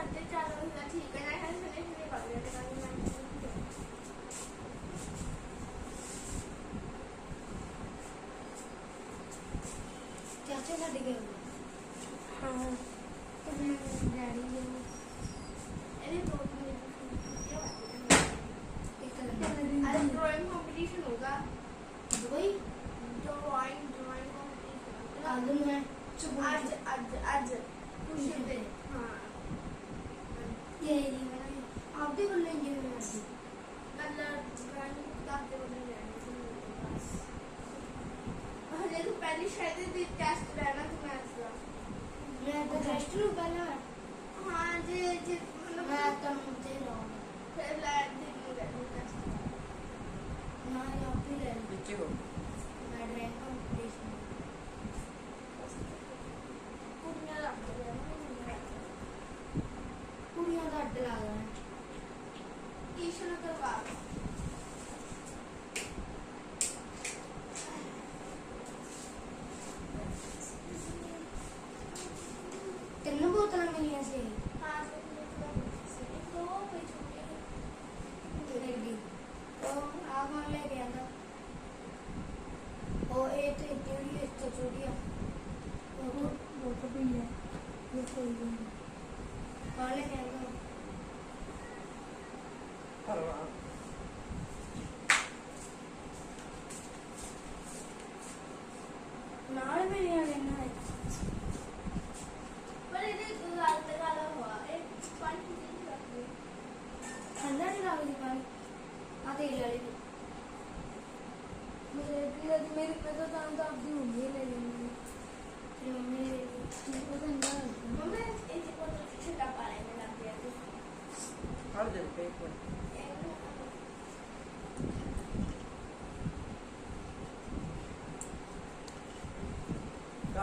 ਸਾਢੇ ਚਾਰ ਵਜੇ ਦਾ ਠੀਕ ਹੈ ਨਾ ਹੈ ਸਨੇ ਸਨੇ ਵਗ ਗਿਆ ਤੇ ਕੱਲ ਮੈਂ ਚਾਚਾ ਛੱਡ ਕੇ ਹਾਂ ਤੇ ਮੈਂ ਡੈਡੀ ਨੂੰ ਇਹਦੇ ਦੋ ਮਿੰਟ ਇੱਕ ਅੱਜ ਡਰਾਇੰਗ ਕੰਪੀਟੀਸ਼ਨ ਹੋਗਾ ਦੁਬਈ ਡਰਾਇੰਗ ਡਰਾਇੰਗ ਕੰਪੀਟੀਸ਼ਨ ਕੱਲ ਨੂੰ ਮੈਂ ਚੁਬਾ ਅੱਜ ਅੱਜ ਅੱਜ ਟਿਊਸ਼ਨ ਤੇ ਹਾਂ ਇਹ ਨਹੀਂ ਬਣਾਈ ਆਪਦੇ ਵੱਲੋਂ ਇੰਜਨ ਬਣਾਈ ਕੱਲ ਡਰਾਇੰਗ ਕਰਦੇ ਉਹਨੇ ਲੈਣੀ ਸੀ ਬਸ ਹਲੇ ਤਾਂ ਪਹਿਲੀ ਸ਼ਾਇਦ ਦੀ ਟੈਸਟ ਲੈਣਾ ਸੀ ਮੈਥਸ ਦਾ ਮੈਂ ਤਾਂ ਟੈਸਟ ਨੂੰ ਪਹਿਲਾਂ ਹਾਂ ਜੇ ਜੇ ਮਤਲਬ ਮੈਂ ਤਾਂ ਮੁੱਤੇ ਲਾਉਂਗਾ ਫਿਰ ਲੈ ਦੇ ਨੂੰ ਲੈਣਾ ਟੈਸਟ ਨਾ ਆਪ ਹੀ ਲੈ ਲਈ। ਵਿੱਚੇ ਹੋ ਮੈਂ ਡਰਾਇੰਗ ਕੰਪੀਟੀਸ਼ਨ ਕੁੜੀਆਂ ਰੱਖ ਦੇ ਕੁੜੀਆਂ ਦਾ ਅੱਡ ਲਾ ਦੇਣਾ ਟਿਊਸ਼ਨ ਕਰਵਾ ਤਿੰਨ ਬੋਤਲਾਂ ਮਿਲੀਆਂ ਸੀ ਹਾਂ ਦੋ ਕੋਈ ਛੁੱਟੀ ਰੈਡੀ ਉਹ ਆ ਕੌਣ ਲੈ ਕੇ ਆਂਦਾ ਉਹ ਇਹ ਤੇ ਜਿਹੜੀ ਇਸ ਤੋਂ ਛੋਟੀ ਆ ਉਹ ਉਹ ਤਾਂ ਵੀ ਹੈ ਇਹ ਕੋਈ ਨਹੀਂ ਕੌਣ ਲੈ ਕੇ ਆਂਦਾ ਪਰਵਾ ਨਾਲ ਮਿਲੀਆਂ ਨੇ ਨਾ ਪਰ ਇਹਦੇ ਗੱਲ ਤੇ ਗੱਲ ਹੋਆ ਇਹ ਪੰਜ ਦਿਨ ਰੱਖਦੇ ਠੰਡਾ ਨਹੀਂ ਲੱਗਦੀ ਪਾਣੀ ਆ ਤੇਲ ਵਾਲੀ ਵੀ। ਮੇਰੇ ਕੀ ਅੱਜ ਮੇਰੀ ਮੈਂ ਤਾਂ ਤਾਂ ਤਾਂ ਆਪਦੀ ਹੁੰਦੀ ਲੈ ਲੈਂਦੀ ਤੇ ਮੰਮੀ ਨੇ ਲੈ ਲਈ ਉਹ ਤਾਂ ਠੰਡਾ ਲੱਗਦਾ ਮੰਮਾ ਇਹ ਜੇ ਕੋਲ ਛੋਟਾ ਪਾ ਲੈ ਮੈਂ ਲੱਗ ਗਿਆ ਤੇ ਹਰ ਦਿਨ ਪੇਪਰ ਇਹਨੂੰ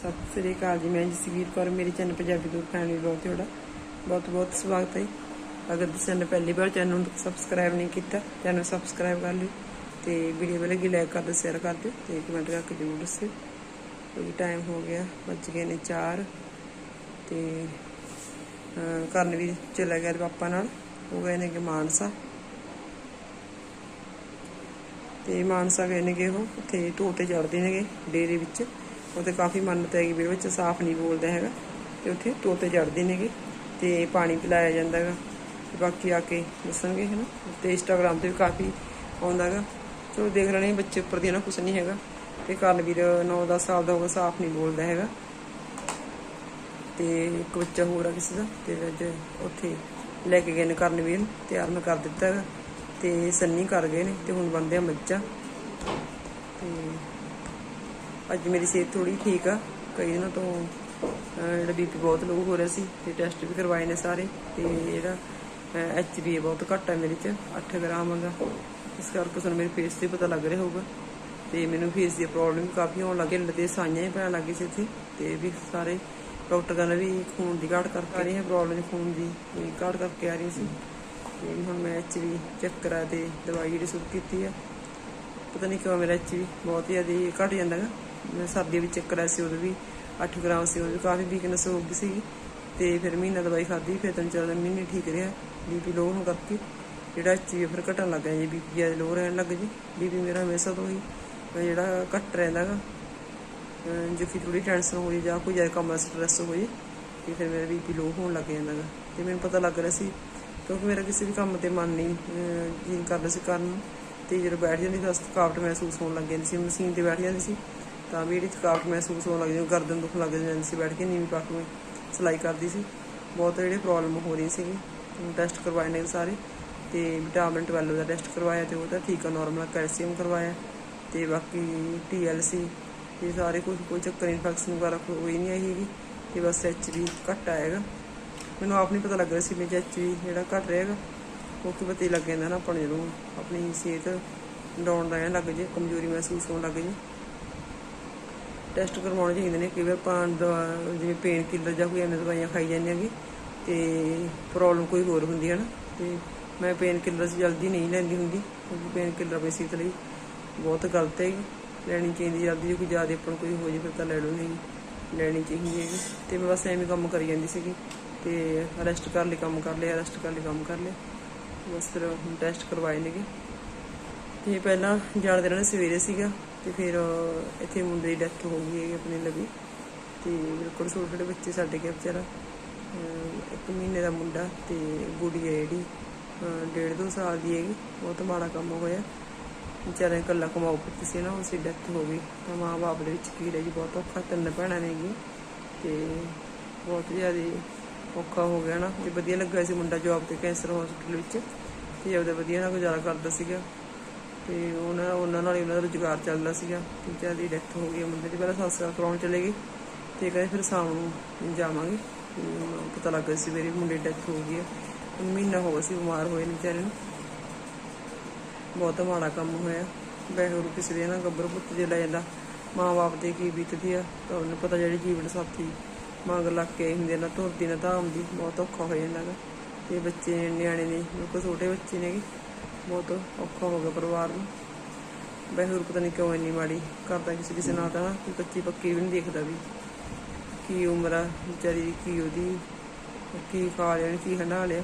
ਸਤਿ ਸ੍ਰੀ ਅਕਾਲ ਜੀ, ਮੈਂ ਜਸਵੀਰ ਕੌਰ, ਮੇਰੇ ਚੈਨਲ ਪੰਜਾਬੀ ਦੂਰ ਫੈਮਿਲੀ ਬਲੌਗ ਤੁਹਾਡਾ ਬਹੁਤ ਬਹੁਤ ਸਵਾਗਤ ਹੈ। ਅਗਰ ਤੁਸੀਂ ਨੇ ਪਹਿਲੀ ਵਾਰ ਚੈਨਲ ਨੂੰ ਸਬਸਕ੍ਰਾਈਬ ਨਹੀਂ ਕੀਤਾ, ਚੈਨਲ ਸਬਸਕ੍ਰਾਈਬ ਕਰ ਲਿਓ ਤੇ ਵੀਡੀਓ ਵਾਲੇ ਕੀ ਲਾਈਕ ਕਰ ਦਿਓ ਸ਼ੇਅਰ ਕਰ ਦਿਓ ਤੇ ਕਮੈਂਟ ਕਰਕੇ ਜ਼ਰੂਰ ਦੱਸਿਓ। ਕਿਉਂਕਿ ਟਾਈਮ ਹੋ ਗਿਆ, ਵੱਜ ਗਏ ਨੇ 4 ਤੇ ਕਰਨ ਵੀ ਚਲਾ ਗਿਆ ਪਾਪਾ ਨਾਲ ਉਹ ਗਏ ਨੇ ਕਿ ਮਾਨਸਾ। ਤੇ ਮਾਨਸਾ ਗਏ ਨੇਗੇ ਉਹ, ਉੱਥੇ ਟੋਟੇ ਚੜਦੇ ਨੇਗੇ ਡੇਰੇ ਵਿੱਚ। ਉੱਥੇ ਕਾਫੀ ਮੰਨਤ ਹੈਗੀ ਵੀ ਇਹਦੇ ਵਿੱਚ ਸਾਫ਼ ਨਹੀਂ ਬੋਲਦਾ ਹੈਗਾ। ਤੇ ਉੱਥੇ ਤੋਤੇ ਚੜਦੇ ਨੇਗੇ ਤੇ ਪਾਣੀ ਪਿਲਾਇਆ ਜਾਂਦਾ ਹੈਗਾ। ਬਾਕੀ ਆ ਕੇ ਦੱਸਣਗੇ, ਹਨਾ? ਤੇ ਇੰਸਟਾਗ੍ਰਾਮ ਤੇ ਵੀ ਕਾਫੀ ਆਉਂਦਾ ਹੈਗਾ। ਚਲੋ ਦੇਖ ਲੈਣੇ ਬੱਚੇ ਉੱਪਰ ਦੀ ਨਾ ਕੁਛ ਨਹੀਂ ਹੈਗਾ। ਤੇ ਕਰਨਵੀਰ 9-10 ਸਾਲ ਦਾ ਹੋਗਾ ਸਾਫ਼ ਨਹੀਂ ਬੋਲਦਾ ਹੈਗਾ। ਤੇ ਇੱਕ ਬੱਚਾ ਹੋਰ ਆ ਕਿਸੇ ਦਾ, ਤੇ ਅੱਜ ਉੱਥੇ ਲੈ ਕੇ ਗਏ ਨੇ ਕਰਨਵੀਰ ਤਿਆਰ ਮੈਂ ਕਰ ਦਿੱਤਾ ਹੈਗਾ। ਤੇ ਸੰਨੀ ਕਰ ਗਏ ਨੇ ਤੇ ਹੁਣ ਬੰਦੇ ਆ ਮੱਝਾਂ। ਤੇ ਅੱਜ ਮੇਰੀ ਸਿਹਤ ਥੋੜੀ ਠੀਕ ਆ। ਕਈ ਦਿਨਾਂ ਤੋਂ ਅਹ, ਜਿਹੜਾ ਬੀਪੀ ਬਹੁਤ ਲੋ ਹੋ ਰਿਹਾ ਸੀ ਤੇ ਟੈਸਟ ਵੀ ਕਰਵਾਏ ਨੇ ਸਾਰੇ ਤੇ ਜਿਹੜਾ ਐਚਬੀ ਬਹੁਤ ਘੱਟ ਹੈ ਮੇਰੇ ਚ 8 ਗ੍ਰਾਮ ਹੈਗਾ। ਇਸ ਕਰਕੇ ਤੁਹਾਨੂੰ ਮੇਰੇ ਫੇਸ ਤੇ ਪਤਾ ਲੱਗ ਰਿਹਾ ਹੋਊਗਾ। ਤੇ ਮੈਨੂੰ ਫੇਸ ਦੀ ਪ੍ਰੋਬਲਮ ਕਾਫੀ ਹੋਣ ਲੱਗੀ ਲੱਤੇ ਤੇ ਸਾਈਆਂ ਹੀ ਪੈਣ ਲੱਗੀ ਸੀ ਇੱਥੇ। ਤੇ ਵੀ ਸਾਰੇ ਡਾਕਟਰ ਕਹਿੰਦਾ ਵੀ ਖੂਨ ਦੀ ਘਾਟ ਕਰਕੇ ਆ ਰਹੀ ਹੈ ਪ੍ਰੋਬਲਮ ਖੂਨ ਦੀ ਵੀ ਘਾਟ ਕਰਕੇ ਆ ਰਹੀ ਸੀ। ਹੁਣ ਮੈਂ ਐਚਬੀ ਚੈੱਕ ਕਰਾ ਤੇ ਦਵਾਈ ਜਿਹੜੀ ਸ਼ੁਰੂ ਕੀਤੀ ਆ। ਪਤਾ ਨਹੀਂ ਕਿਉਂ ਮੇਰਾ ਐਚਬੀ ਬਹੁਤ ਹੀ ਜ਼ਿਆਦਾ ਘਟ ਜਾਂਦਾ ਗਾ। ਮੈਂ ਸਰਦੀ ਵਿੱਚ ਚੈੱਕ ਕਰਾਇਆ ਸੀ ਉਦੋਂ ਵੀ 8 ਗ੍ਰਾਮ ਸੀ ਉਦੋਂ ਵੀ, ਕਾਫੀ ਵੀਕਨੈਸ ਹੋ ਗਈ ਸੀ ਤੇ ਫਿਰ ਮਹੀਨਾ ਦਵਾਈ ਖਾਧੀ, ਫਿਰ ਤਿੰਨ ਚਾਰ ਦਿਨ ਮਹੀਨੇ ਠੀਕ ਰਿਹਾ। ਬੀਪੀ ਲੋ ਹੋਣ ਕਰਕੇ ਜਿਹੜਾ ਐਚਬੀ ਫਿਰ ਘਟਣ ਲੱਗ ਗਿਆ ਜੀ ਬੀਪੀ ਜ਼ਿਆਦਾ ਲੋ ਰਹਿਣ ਲੱਗ ਜੀ ਬੀਪੀ ਮੇਰਾ ਹਮੇਸ਼ਾ ਤੋਂ ਹੀ ਜਿਹੜਾ ਘਟ ਰਹਿੰਦਾ ਗਾ। ਅਹ ਜੇ ਕਿ ਥੋੜੀ ਟੈਨਸ਼ਨ ਹੋ ਜੇ ਜਾਂ ਕੋਈ ਜ਼ਿਆਦਾ ਕੰਮ ਦਾ ਸਟ੍ਰੈਸ ਹੋ ਜੇ ਤੇ ਫਿਰ ਮੇਰਾ ਬੀਪੀ ਲੋ ਹੋਣ ਲੱਗ ਜਾਂਦਾ ਗਾ। ਤੇ ਮੈਨੂੰ ਪਤਾ ਲੱਗ ਰਿਹਾ ਸੀ ਕਿਉਂਕਿ ਮੇਰਾ ਕਿਸੇ ਵੀ ਕੰਮ ਤੇ ਮਨ ਨਹੀਂ, ਅਹ ਕਰਦਾ ਸੀ ਕਰਨ ਨੂੰ। ਤੇ ਜਦੋਂ ਬੈਠ ਜਾਂਦੀ ਸੀ ਤਾਂ ਥਕਾਵਟ ਮਹਿਸੂਸ ਹੋਣ ਲੱਗ ਜਾਂਦੀ ਸੀ। ਮਸ਼ੀਨ ਤੇ ਬੈਠ ਜਾਂਦੀ ਸੀ ਤਾਂ ਵੀ ਜਿਹੜੀ ਥਕਾਵਟ ਮਹਿਸੂਸ ਹੋਣ ਲੱਗ ਜਾਂਦੀ, ਗਰਦਨ ਦੁਖਣ ਲੱਗ ਜਾਂਦੀ ਸੀ। ਬੈਠ ਕੇ ਨੀਵੀਂ ਪਾ ਕੇ ਮੈਂ ਕਰਦੀ ਸੀ। ਬਹੁਤ ਜਿਹੜੇ ਪ੍ਰੋਬਲਮ ਹੋ ਰਹੀ ਸੀਗੀ ਟੈਸਟ ਕਰਵਾਏ ਨੇ ਸਾਰੇ। ਤੇ ਵਿਟਾਮਿਨ 12 ਦਾ ਟੈਸਟ ਕਰਵਾਇਆ ਤੇ ਉਹ ਤਾਂ ਠੀਕ ਆ ਨਾਰਮਲ ਕੈਲਸ਼ੀਅਮ ਕਰਵਾਇਆ। ਤੇ ਬਾਕੀ TLC ਤੇ ਸਾਰੇ ਕੁਝ ਕੋਈ ਚੱਕਰ ਇਨਫੈਕਸ਼ਨ ਵਗੈਰਾ ਕੋਈ ਨਹੀਂ ਆਈ ਹੈਗੀ। ਤੇ ਬਸ ਐਚਬੀ ਘੱਟ ਆਏਗਾ ਮੈਨੂੰ ਆਪ ਨਹੀਂ ਪਤਾ ਲੱਗ ਰਿਹਾ ਸੀ ਵੀ ਜਿਹੜਾ ਘੱਟ ਰਹੇਗਾ, ਉਹ ਕੀ ਪਤਾ ਹੀ ਲੱਗ ਜਾਂਦਾ ਨਾ ਆਪਾਂ ਨੂੰ ਜਦੋਂ ਆਪਣੀ ਸਿਹਤ ਡਾਊਨ ਰਹਿਣ ਲੱਗ ਜੇ, ਕਮਜ਼ੋਰੀ ਮਹਿਸੂਸ ਹੋਣ ਲੱਗ ਜੇ। ਟੈਸਟ ਕਰਵਾਉਣੇ ਚਾਹੀਦੇ ਨੇ ਕਿਵੇਂ ਆਪਾਂ ਦਵਾ- ਜਿਵੇਂ ਪੇਨ ਕਿਲਰ ਜਾਂ ਕੋਈ ਐਵੇਂ ਦਵਾਈਆਂ ਖਾਈ ਜਾਂਦੀਆਂ ਹੈਗੀ, ਤੇ ਪ੍ਰੋਬਲਮ ਕੋਈ ਹੋਰ ਹੁੰਦੀ ਹੈ ਨਾ, ਤੇ ਮੈਂ ਪੇਨ ਕਿਲਰ ਜਲਦੀ ਨਹੀਂ ਲੈਂਦੀ ਹੁੰਦੀ, ਕਿਉਂਕਿ ਪੇਨ ਕਿਲਰ ਆਪਣੀ ਸਿਹਤ ਲਈ ਬਹੁਤ ਗਲਤ ਹੈਗੀ। ਲੈਣੀ ਚਾਹੀਦੀ ਜਲਦੀ, ਜੇ ਕੋਈ ਜ਼ਿਆਦਾ ਆਪਾਂ ਨੂੰ ਕੋਈ ਹੋ ਜੇ ਫਿਰ ਤਾਂ ਲੈ ਲਓ, ਨਹੀਂ ਲੈਣੀ ਚਾਹੀਦੀ ਹੈਗੀ। ਤੇ ਮੈਂ ਬਸ ਐਵੇਂ ਕੰਮ ਕਰੀ ਜਾਂਦੀ ਸੀਗੀ। ਤੇ ਅਰੈਸਟ ਕਰ ਲਈ, ਕੰਮ ਕਰ ਲਿਆ ਅਰੈਸਟ ਕਰ ਲਈ, ਕੰਮ ਕਰ ਲਿਆ। ਬਸ ਫਿਰ ਹੁਣ ਟੈਸਟ ਕਰਵਾਏ ਨੇਗੇ। ਤੇ ਪਹਿਲਾਂ ਜਾਣਦੇ ਰਹਿਣਾ ਸਵੇਰੇ ਸੀਗਾ ਤੇ ਫਿਰ ਇੱਥੇ ਮੁੰਡੇ ਦੀ ਡੈਥ ਹੋ ਗਈ ਹੈਗੀ ਆਪਣੇ ਲਵੀ ਤੇ ਬਿਲਕੁਲ ਛੋਟੇ ਛੋਟੇ ਬੱਚੇ ਸਾਡੇ ਗਿਆ ਵਿਚਾਰਾ। ਇੱਕ ਮਹੀਨੇ ਦਾ ਮੁੰਡਾ ਤੇ ਗੁੜੀ ਹੈ ਜਿਹੜੀ ਡੇਢ ਦੋ ਸਾਲ ਦੀ ਹੈਗੀ, ਬਹੁਤ ਮਾੜਾ ਕੰਮ ਹੋਇਆ। ਵਿਚਾਰੇ ਇਕੱਲਾ ਕਮਾਉ ਪੁੱਤ ਸੀ ਨਾ ਉਸੇ ਡੈਥ ਹੋ ਗਈ। ਤਾਂ ਮਾਂ ਬਾਪ ਦੇ ਵਿੱਚ ਕੀ ਰਹਿ ਜੀ ਬਹੁਤ ਔਖਾ, ਤਿੰਨ ਭੈਣਾਂ ਨੇਗੀਆਂ ਤੇ ਬਹੁਤ ਜ਼ਿਆਦਾ ਔਖਾ ਹੋ ਗਿਆ ਨਾ। ਤੇ ਵਧੀਆ ਲੱਗਿਆ ਸੀ ਮੁੰਡਾ ਜੌਬ ਤੇ ਕੈਂਸਰ ਹਸਪੀਟਲ ਵਿੱਚ, ਤੇ ਆਪਦਾ ਵਧੀਆ ਨਾਲ ਗੁਜ਼ਾਰਾ ਕਰਦਾ ਸੀਗਾ। ਤੇ ਉਹਨਾਂ ਉਹਨਾਂ ਨਾਲ ਹੀ ਉਹਨਾਂ ਦਾ ਰੁਜ਼ਗਾਰ ਚੱਲਦਾ ਸੀਗਾ। ਤੇ ਦੀ ਡੈਥ ਹੋ ਗਈ ਮੁੰਡੇ ਦੀ। ਪਹਿਲਾਂ ਸੰਸਕਾਰ ਕਰਾਉਣ ਚਲੇ ਗਏ। ਤੇ ਕਹਿੰਦੇ ਫਿਰ ਸ਼ਾਮ ਨੂੰ ਜਾਵਾਂਗੇ। ਪਤਾ ਲੱਗ ਗਿਆ ਸੀ ਮੇਰੀ ਮੁੰਡੇ ਦੀ ਡੈਥ ਹੋ ਗਈ ਹੈ ਮਹੀਨਾ ਹੋ ਗਿਆ ਸੀ, ਬਿਮਾਰ ਹੋਏ ਨੇ ਵਿਚਾਰੇ ਨੂੰ। ਬਹੁਤ ਮਾੜਾ ਕੰਮ ਹੋਇਆ। ਬਹਿਰੂ ਕਿਸੇ ਦੇ ਨਾ ਗੱਭਰੂ ਪੁੱਤ ਜੇ ਲੈ ਜਾਂਦਾ, ਮਾਂ-ਬਾਪ ਦੇ ਕੀ ਬੀਤਦੀ ਆ, ਤਾਂ ਉਹਨੂੰ ਪਤਾ ਜਿਹੜੀ ਜੀਵਨ ਸਾਥੀ ਮੰਗ ਲੱਗ ਕੇ ਆਏ ਹੁੰਦੇ ਨਾ ਧੁਰਦੀ ਨਾ ਧਾਮ ਦੀ ਬਹੁਤ ਔਖਾ ਹੋ ਜਾਂਦਾ ਗਾ ਤੇ ਬੱਚੇ ਨਿਆਣੇ ਨੇ, ਬਿਲਕੁਲ ਛੋਟੇ ਬੱਚੇ ਨੇਗੇ ਬਹੁਤ ਔਖਾ ਹੋ ਗਿਆ ਪਰਿਵਾਰ ਨੂੰ। ਬਹਿਰੂ ਪਤਾ ਨਹੀਂ ਕਿਉਂ ਇੰਨੀ ਮਾੜੀ ਕਰਦਾ ਕਿਸੇ ਕਿਸੇ ਨਾਲ ਤਾਂ ਨਾ, ਕੋਈ ਕੱਚੀ ਪੱਕੀ ਵੀ ਨਹੀਂ ਦੇਖਦਾ ਵੀ ਕੀ ਉਮਰ ਆ, ਵਿਚਾਰੀ ਦੀ ਕੀ ਉਹਦੀ, ਕੀ ਖਾ ਲਿਆ, ਕੀ ਹੰਡਾ ਲਿਆ।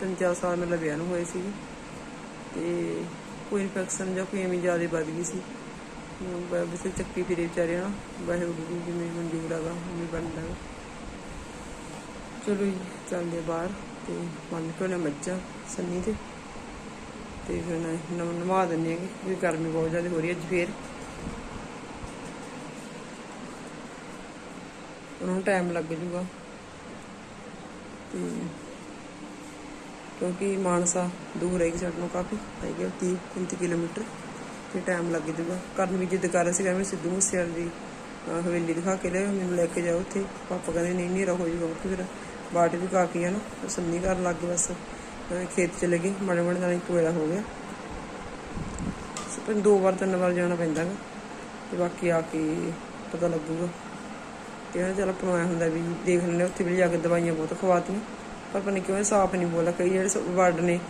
ਤਿੰਨ ਚਾਰ ਸਾਲ ਮਤਲਬ ਵਿਆਹ ਨੂੰ ਹੋਏ ਸੀ ਤੇ ਕੋਈ ਇਨਫੈਕਸ਼ਨ ਜਾਂ ਕੋਈ ਐਵੇਂ ਜ਼ਿਆਦਾ ਵੱਧ ਗਈ ਸੀ। ਬਿਸੇ ਚੱਕੀ ਫਿਰੇ ਵਿਚਾਰੇ ਨਾ ਵਾਹਿਗੁਰੂ ਜੀ ਜਿਵੇਂ ਮਨਜ਼ੂਰ ਹੈਗਾ ਉਵੇਂ ਬਣਦਾ ਗਾ। ਚਲੋ ਜੀ, ਚੱਲਦੇ ਬਾਹਰ ਤੇ ਮੰਨ ਕੇ ਉਹਨੇ ਮੱਝਾਂ ਸੰਨੀ ਤੇ ਤੇ ਫਿਰ ਨਾ ਨਵਾ ਦਿੰਦੇ ਹੈਗੇ ਵੀ ਗਰਮੀ ਬਹੁਤ ਜ਼ਿਆਦਾ ਹੋ ਰਹੀ ਹੈ ਅੱਜ ਫੇਰ। ਉਹਨਾਂ ਨੂੰ ਟਾਈਮ ਲੱਗ ਜੂਗਾ ਤੇ ਕਿਉਂਕਿ ਮਾਨਸਾ ਦੂਰ ਹੈਗੀ ਸਾਡੇ ਨੂੰ ਕਾਫੀ, ਹੈਗੀ 30 35 ਕਿਲੋਮੀਟਰ, ਤੇ ਟਾਈਮ ਲੱਗ ਜੂਗਾ ਕਰਨ ਵੀ ਜਿੱਦ ਕਰ ਰਿਹਾ ਸੀ ਕਹਿੰਦੇ ਸਿੱਧੂ ਮੂਸੇਵਾਲੇ ਦੀ ਹਵੇਲੀ ਦਿਖਾ ਕੇ ਲਿਆਓ ਮੈਨੂੰ ਲੈ ਕੇ ਜਾਓ ਉੱਥੇ। ਪਾਪਾ ਕਹਿੰਦੇ, ਨਹੀਂ ਨਹੀਂ ਰਹੋ ਜੂਗਾ ਉੱਥੇ ਫਿਰ ਬਾਟ ਵੀ ਕਾਫੀ ਹੈ ਨਾ, ਉਹ ਸੰਨੀ ਕਰਨ ਲੱਗ ਗਏ ਬਸ। ਖੇਤ ਚਲੇ ਗਏ ਮਾੜੇ ਮਾੜੇ ਨਾਲ ਇੱਕ ਵੇਲਾ ਹੋ ਗਿਆ। ਸਪਨ ਦੋ ਵਾਰ, ਤਿੰਨ ਵਾਰ ਜਾਣਾ ਪੈਂਦਾ ਗਾ। ਤੇ ਬਾਕੀ ਆ ਕੇ ਪਤਾ ਲੱਗੂਗਾ। ਤੇ ਉਹਨਾਂ ਚੱਲ ਆਪਾਂ ਹੁੰਦਾ ਵੀ ਦੇਖ ਲੈਂਦੇ ਉੱਥੇ ਵੀ ਜਾ ਕੇ ਦਵਾਈਆਂ ਬਹੁਤ ਖਵਾਤੀਆਂ। ਪਰ ਪਤਾ ਨਹੀਂ ਕਿਉਂ ਸਾਫ਼ ਨਹੀਂ ਬੋਲਾ ਕਈ ਜਿਹੜੇ ਸ- ਵਰਡ ਨੇ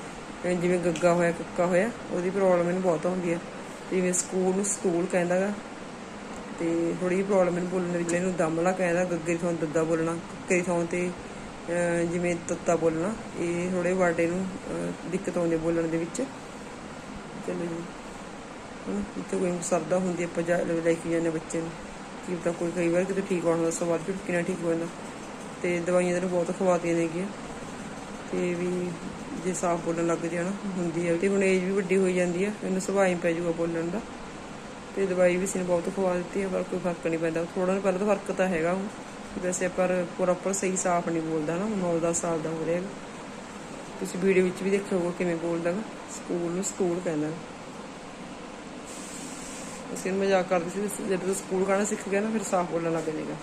ਜਿਵੇਂ ਗੱਗਾ ਹੋਇਆ, ਕੱਕਾ ਹੋਇਆ, ਉਹਦੀ ਪ੍ਰੋਬਲਮ ਇਹਨੂੰ ਬਹੁਤ ਹੁੰਦੀ ਹੈ ਜਿਵੇਂ ਸਕੂਲ ਨੂੰ ਸਕੂਲ ਕਹਿੰਦਾਗਾ ਤੇ ਥੋੜੀ ਜਿਹੀ ਪ੍ਰੋਬਲਮ ਇਹਨੂੰ ਬੋਲਣ ਦੇ ਵਿੱਚ। ਇਹਨੂੰ ਦਮਲਾ ਕਹਿੰਦਾ, ਗੱਗੇ ਦੀ ਥਾਂ ਦੱਦਾ ਬੋਲਣਾ, ਕੱਕੇ ਦੀ ਥਾਂ ਤੇ ਜਿਵੇਂ ਤੱਤਾ ਬੋਲਣਾ, ਇਹ ਥੋੜੇ ਵਰਡ ਨੂੰ ਦਿੱਕਤ ਆਉਂਦੀ ਹੈ ਬੋਲਣ ਦੇ ਵਿੱਚ। ਚਲੋ ਜੀ। ਹੁਣ ਇੱਥੇ ਕੋਈ ਸਰਦਾ ਹੁੰਦੀ ਆਪਾਂ ਜਾ ਲੈ ਕੇ ਜਾਂਦੇ ਬੱਚੇ ਨੂੰ। ਕੀ ਪਤਾ ਕੋਈ ਕਈ ਵਾਰ ਕਿਤੇ ਠੀਕ ਹੋਣ ਦਾ ਸਵਾਦ ਝੁੱਟ ਕਿਨਾ ਠੀਕ ਹੋ ਜਾਂਦਾ। ਤੇ ਦਵਾਈਆਂ ਤੈਨੂੰ ਬਹੁਤ ਖਵਾਤੀਆਂ ਨੇਗੀਆਂ ਤੇ ਵੀ ਜੇ ਸਾਫ਼ ਬੋਲਣ ਲੱਗ ਜਾਏ ਨਾ ਹੁੰਦੀ ਹੈ ਤੇ ਹੁਣ ਏਜ ਵੀ ਵੱਡੀ ਹੋਈ ਜਾਂਦੀ ਹੈ ਇਹਨੂੰ ਸੁਭਾਅ ਹੀ ਪੈ ਜਾਊਗਾ ਬੋਲਣ ਦਾ। ਤੇ ਦਵਾਈ ਵੀ ਸੀ ਬਹੁਤ ਖਵਾ ਦਿੱਤੀ ਹੈ ਪਰ ਕੋਈ ਫ਼ਰਕ ਨਹੀਂ ਪੈਂਦਾ। ਥੋੜਾ ਜਿਹਾ ਪਹਿਲਾਂ ਤਾਂ ਫ਼ਰਕ ਤਾਂ ਹੈਗਾ ਹੁਣ। ਵੈਸੇ ਪਰ ਪ੍ਰੋਪਰ ਸਹੀ ਸਾਫ਼ ਨਹੀਂ ਬੋਲਦਾ ਨਾ 9-10 ਸਾਲ ਦਾ ਹੋ। ਰਿਹਾ ਤੁਸੀਂ ਵੀਡੀਓ ਵਿੱਚ ਵੀ ਦੇਖੋਗੇ ਕਿਵੇਂ ਬੋਲਦਾ ਸਕੂਲ ਨੂੰ ਸਕੂਲ ਕਹਿੰਦਾ। ਅਸੀਂ ਮਜ਼ਾਕ ਕਰਦੇ ਸੀ ਜਦੋਂ ਸਕੂਲ ਗਾਣਾ ਸਿੱਖ ਗਿਆ ਨਾ ਫਿਰ ਸਾਫ਼ ਬੋਲਣ ਲੱਗ ਜਾਏਗਾ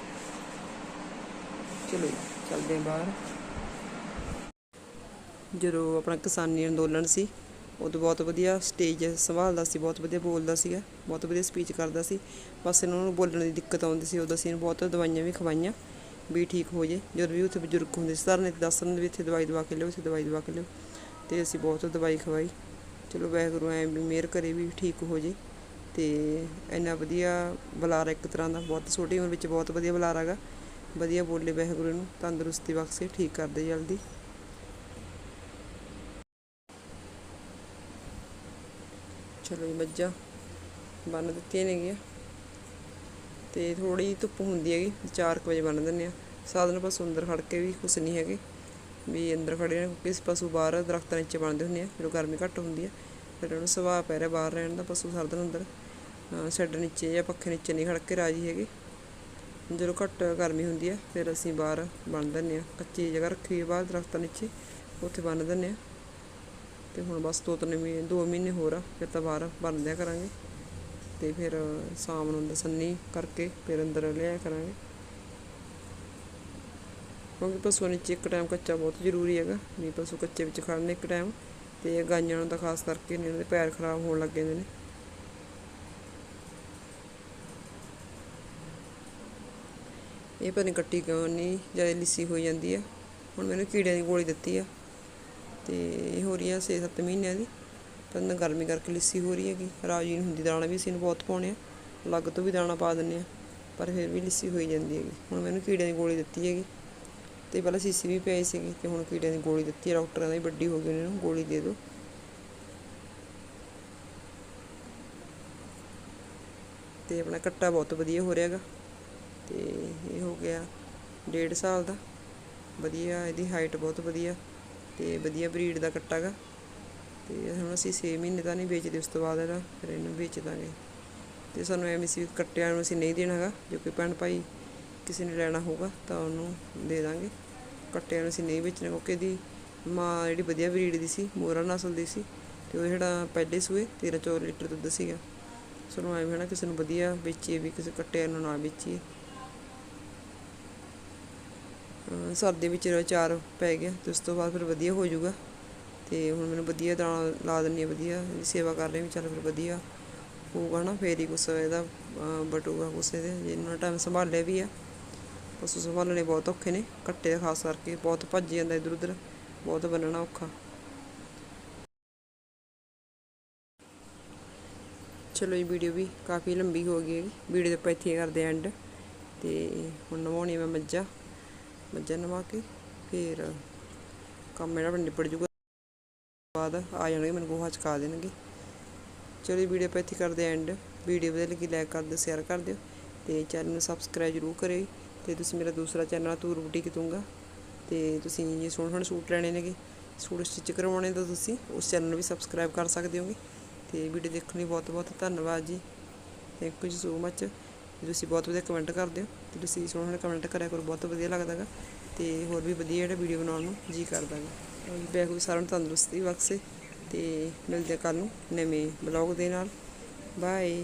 ਚਲੋ ਜੀ, ਚੱਲਦੇ ਹਾਂ ਬਾਹਰ। ਜਦੋਂ ਆਪਣਾ ਕਿਸਾਨੀ ਅੰਦੋਲਨ ਸੀ ਉਦੋਂ ਬਹੁਤ ਵਧੀਆ ਸਟੇਜ ਸੰਭਾਲਦਾ ਸੀ, ਬਹੁਤ ਵਧੀਆ ਬੋਲਦਾ ਸੀਗਾ, ਬਹੁਤ ਵਧੀਆ ਸਪੀਚ ਕਰਦਾ ਸੀ। ਬਸ ਇਹਨਾਂ ਨੂੰ ਬੋਲਣ ਦੀ ਦਿੱਕਤ ਆਉਂਦੀ ਸੀ ਉਦੋਂ ਅਸੀਂ ਇਹਨੂੰ ਬਹੁਤ ਦਵਾਈਆਂ ਵੀ ਖਵਾਈਆਂ, ਵੀ ਠੀਕ ਹੋ ਜੇ। ਜਦੋਂ ਵੀ ਉੱਥੇ ਬਜ਼ੁਰਗ ਹੁੰਦੇ ਸੀ ਧਰਨੇ ਨੇ ਦੱਸ ਦਿੰਦੇ ਵੀ ਇੱਥੇ ਦਵਾਈ ਦਵਾ ਕੇ ਲਿਓ, ਇੱਥੇ ਦਵਾਈ ਦਵਾ ਕੇ ਲਿਓ। ਤੇ ਅਸੀਂ ਬਹੁਤ ਦਵਾਈ ਖਵਾਈ। ਚਲੋ ਵਾਹਿਗੁਰੂ ਐ ਵੀ ਮਿਹਰ ਕਰੇ ਵੀ ਠੀਕ ਹੋ ਜੇ। ਤੇ ਇੰਨਾ ਵਧੀਆ ਬੁਲਾਰਾ ਇੱਕ ਤਰ੍ਹਾਂ ਦਾ, ਬਹੁਤ ਛੋਟੀ ਉਮਰ ਵਿੱਚ ਬਹੁਤ ਵਧੀਆ ਬੁਲਾਰਾ ਹੈਗਾ ਵਧੀਆ ਬੋਲੇ ਵਾਹਿਗੁਰੂ ਨੂੰ, ਤੰਦਰੁਸਤੀ ਬਖਸ਼ੇ, ਠੀਕ ਕਰ ਦੇ ਜਲਦੀ। ਚਲੋ ਜੀ ਮੱਝਾਂ ਬੰਨ ਦਿੱਤੀਆਂ ਨੇਗੀਆਂ ਤੇ ਥੋੜੀ ਧੁੱਪ ਹੁੰਦੀ ਹੈਗੀ 4 ਵਜੇ ਬੰਨ ਦਿੰਦੇ ਆ ਸਾਧਨ ਪਸ਼ੂ ਅੰਦਰ ਖੜ ਕੇ ਵੀ ਕੁਛ ਨਹੀਂ ਹੈਗੇ। ਵੀ ਅੰਦਰ ਖੜੇ ਨੇ ਕਿਸ ਪਸ਼ੂ ਬਾਹਰ ਦਰਖਤਾਂ ਨੀਚੇ ਬਣਦੇ ਹੁੰਦੇ ਆ, ਜਦੋਂ ਗਰਮੀ ਘੱਟ ਹੁੰਦੀ ਆ, ਫਿਰ ਉਹਨੂੰ ਸੁਭਾਅ ਪੈ ਰਿਹਾ ਬਾਹਰ ਰਹਿਣ ਦਾ ਪਸ਼ੂ ਸਾਰਾ ਅੰਦਰ। ਸ਼ੈੱਡ ਨੀਚੇ ਜਾਂ ਪੱਖੇ ਨੀਚੇ ਨਹੀਂ ਖੜ ਕੇ ਰਾਜੀ ਹੈਗੇ। ਜਦੋਂ ਘੱਟ ਗਰਮੀ ਹੁੰਦੀ ਆ, ਫਿਰ ਅਸੀਂ ਬਾਹਰ ਬੰਨ ਦਿੰਦੇ ਆ ਕੱਚੀ ਜਗ੍ਹਾ ਰੱਖੀ ਬਾਹਰ, ਦਰਖਤਾਂ ਨੀਚੇ, ਉੱਥੇ ਬੰਨ ਦਿੰਦੇ ਆ ਤੇ ਹੁਣ ਬਸ ਦੋ ਤਿੰਨ ਮਹੀਨੇ, ਦੋ ਮਹੀਨੇ ਹੋਰ ਆ, ਫਿਰ ਤਾਂ ਬਾਹਰ ਬੰਨਦਿਆ ਕਰਾਂਗੇ। ਤੇ ਫਿਰ ਸ਼ਾਮ ਨੂੰ ਦਸੰਨੀ ਕਰਕੇ ਫਿਰ ਅੰਦਰ ਲਿਆ ਕਰਾਂਗੇ। ਕਿਉਂਕਿ ਪਸ਼ੂਆਂ ਨੇ ਇੱਕ ਟਾਈਮ ਕੱਚਾ ਬਹੁਤ ਜ਼ਰੂਰੀ ਹੈਗਾ, ਨਹੀਂ ਪਸ਼ੂ ਕੱਚੇ ਵਿੱਚ ਖੜਨ ਇੱਕ ਟਾਈਮ ਤੇ ਗਾਈਆਂ ਨੂੰ ਤਾਂ ਖਾਸ ਕਰਕੇ ਨੇ ਉਹਨਾਂ ਦੇ ਪੈਰ ਖਰਾਬ ਹੋਣ ਲੱਗ ਜਾਂਦੇ ਨੇ। ਇਹ ਪਤਾ ਨਹੀਂ ਕੱਟੀ ਕਿਉਂ ਨਹੀਂ ਜ਼ਿਆਦਾ ਲਿੱਸੀ ਹੋ ਜਾਂਦੀ ਆ, ਹੁਣ ਮੈਨੂੰ ਕੀੜਿਆਂ ਦੀ ਗੋਲੀ ਦਿੱਤੀ ਆ। ਤੇ ਇਹ ਹੋ ਰਹੀ ਆ 6-7 ਮਹੀਨਿਆਂ ਦੀ। ਪਹਿਲਾਂ ਗਰਮੀ ਕਰਕੇ ਲਿੱਸੀ ਹੋ ਰਹੀ ਹੈਗੀ। ਰਾਜੀ ਨਹੀਂ ਹੁੰਦੀ ਦਾਣਾ ਵੀ ਅਸੀਂ ਨੂੰ ਬਹੁਤ ਪਾਉਣੇ ਆ। ਅਲੱਗ ਤੋਂ ਵੀ ਦਾਣਾ ਪਾ ਦਿੰਨੇ ਆ। ਪਰ ਫਿਰ ਵੀ ਲਿੱਸੀ ਹੋਈ ਜਾਂਦੀ ਹੈਗੀ। ਹੁਣ ਮੈਨੂੰ ਕੀੜਿਆਂ ਦੀ ਗੋਲੀ ਦਿੱਤੀ ਹੈਗੀ। ਤੇ ਪਹਿਲਾਂ ਸੀਸੀ ਵੀ ਪਈ ਸੀਗੀ ਤੇ ਹੁਣ ਕੀੜਿਆਂ ਦੀ ਗੋਲੀ ਦਿੱਤੀ ਹੈ ਡਾਕਟਰਾਂ ਨੇ ਵੱਡੀ ਹੋ ਗਈ ਉਹਨਾਂ ਨੂੰ। ਗੋਲੀ ਦੇ ਦਿਓ ਤੇ ਆਪਣਾ ਕੱਟਾ ਬਹੁਤ ਵਧੀਆ ਹੋ ਰਿਹਾਗਾ। ਤੇ ਇਹ ਹੋ ਗਿਆ ਡੇਢ ਸਾਲ ਦਾ। ਵਧੀਆ, ਇਹਦੀ ਹਾਈਟ ਬਹੁਤ ਵਧੀਆ। ਤੇ ਵਧੀਆ ਬਰੀਡ ਦਾ ਕੱਟਾ ਗਾ। ਤੇ ਹੁਣ ਅਸੀਂ 6 ਮਹੀਨੇ ਤਾਂ ਨਹੀਂ ਵੇਚਦੇ, ਉਸ ਤੋਂ ਬਾਅਦ ਇਹਦਾ ਫਿਰ ਇਹਨੂੰ ਵੇਚ ਦਾਂਗੇ। ਤੇ ਸਾਨੂੰ ਐਵੇਂ ਸੀ ਵੀ ਕੱਟਿਆਂ ਨੂੰ ਅਸੀਂ ਨਹੀਂ ਦੇਣਾ ਹੈਗਾ ਜੋ ਕੋਈ ਭੈਣ ਭਾਈ ਕਿਸੇ ਨੇ ਲੈਣਾ ਹੋਊਗਾ ਤਾਂ ਉਹਨੂੰ ਦੇ ਦਾਂਗੇ। ਕੱਟਿਆਂ ਨੂੰ ਅਸੀਂ ਨਹੀਂ ਵੇਚਣਾ, ਕਿਉਂਕਿ ਇਹਦੀ ਮਾਂ ਜਿਹੜੀ ਵਧੀਆ ਬਰੀਡ ਦੀ ਸੀ ਮੋਰਾ ਨਸਲ ਦੀ ਸੀ, ਤੇ ਉਹ ਜਿਹੜਾ ਪਹਿਲੇ ਸੂਏ 13 14 ਲੀਟਰ ਦੁੱਧ ਸੀਗਾ। ਸਾਨੂੰ ਐਵੇਂ ਹਨਾ ਕਿਸੇ ਨੂੰ ਵਧੀਆ ਵੇਚੀਏ ਵੀ, ਕਿਸੇ ਕੱਟਿਆ ਨੂੰ ਨਾ ਵੇਚੀਏ। ਸਰਦੀ ਵਿੱਚ ਚਾਰ ਪੈ ਗਿਆ, ਤੇ ਉਸ ਤੋਂ ਬਾਅਦ ਫਿਰ ਵਧੀਆ ਹੋ ਜਾਊਗਾ। ਤੇ ਹੁਣ ਮੈਨੂੰ ਵਧੀਆ ਦਾਣਾ ਲਾ ਦਿੰਨੀ ਆ ਵਧੀਆ ਸੇਵਾ ਕਰ ਰਹੀ ਵੀ ਚੱਲ ਫਿਰ ਵਧੀਆ ਹੋਊਗਾ ਨਾ, ਫੇਰ ਹੀ ਕੁਛ ਇਹਦਾ, ਅਹ ਬਟੂਗਾ ਕੁਛ ਇਹਦੇ ਜਿੰਨਾ ਟਾਈਮ ਸੰਭਾਲਿਆ ਵੀ ਆ। ਪਸ਼ੂ ਸੰਭਾਲਣੇ ਬਹੁਤ ਔਖੇ ਨੇ ਕੱਟੇ ਖਾਸ ਕਰਕੇ, ਬਹੁਤ ਭੱਜ ਜਾਂਦਾ ਇਧਰ ਉਧਰ, ਬਹੁਤ ਬੰਨਣਾ ਔਖਾ। ਚਲੋ ਇਹ ਵੀਡੀਓ ਵੀ ਕਾਫੀ ਲੰਬੀ ਹੋ ਗਈ ਹੈ ਵੀਡੀਓ ਦੇ ਆਪਾਂ ਇੱਥੇ ਕਰਦੇ ਐਂਡ ਤੇ ਹੁਣ ਨਵਾਉਣੀ ਮੈਂ ਮੱਝਾਂ। ਮੱਝਾਂ ਨਵਾ ਕੇ, ਫਿਰ ਕੰਮ ਜਿਹੜਾ ਨਿਪਟ ਜੂਗਾ ਬਾਅਦ ਆ ਜਾਣਗੇ ਮੈਨੂੰ ਗੋਹਾ ਚਕਾ ਦੇਣਗੇ। ਚਲੋ ਵੀਡੀਓ ਆਪਾਂ ਇੱਥੇ ਕਰਦੇ ਐਂਡ ਵੀਡੀਓ ਵਧੀਆ ਲੱਗੀ ਲਾਈਕ ਕਰ ਦਿਓ ਸ਼ੇਅਰ ਕਰ ਦਿਓ ਤੇ ਚੈਨਲ ਨੂੰ ਸਬਸਕ੍ਰਾਈਬ ਜ਼ਰੂਰ ਕਰਿਓ ਤੇ ਤੁਸੀਂ ਮੇਰਾ ਦੂਸਰਾ ਚੈਨਲ ਆ ਤੂਰ ਬੁਟੀਕ ਦੂੰਗਾ। ਤੇ ਤੁਸੀਂ ਜੇ, ਸੋਹਣੇ ਸੋਹਣੇ ਸੂਟ ਲੈਣੇ ਨੇਗੇ, ਸੂਟ ਸਟਿਚ ਕਰਵਾਉਣੇ ਤਾਂ ਤੁਸੀਂ ਉਸ ਚੈਨਲ ਨੂੰ ਵੀ ਸਬਸਕ੍ਰਾਈਬ ਕਰ ਸਕਦੇ ਹੋਗੇ। ਤੇ ਵੀਡੀਓ ਦੇਖਣ ਲਈ ਬਹੁਤ ਬਹੁਤ ਧੰਨਵਾਦ ਜੀ। ਥੈਂਕ ਯੂ ਸੋ ਮੱਚ ਤੁਸੀਂ ਬਹੁਤ ਵਧੀਆ ਕਮੈਂਟ ਕਰਦੇ ਹੋ ਤੇ ਤੁਸੀਂ ਸੋਹਣੇ ਸੋਹਣੇ ਕਮੈਂਟ ਕਰਿਆ ਕਰੋ, ਬਹੁਤ ਵਧੀਆ ਲੱਗਦਾਗਾ ਤੇ ਹੋਰ ਵੀ ਵਧੀਆ ਜਿਹੜਾ ਵੀਡੀਓ ਬਣਾਉਣ ਨੂੰ ਜੀ ਕਰਦਾਗਾ ਬੈਗ ਸਾਰਿਆਂ ਨੂੰ ਤੰਦਰੁਸਤੀ ਬਖਸ਼ੇ ਤੇ ਮਿਲਦੇ ਕੱਲ ਨੂੰ ਨਵੇਂ ਬਲੌਗ ਦੇ ਨਾਲ। ਬਾਏ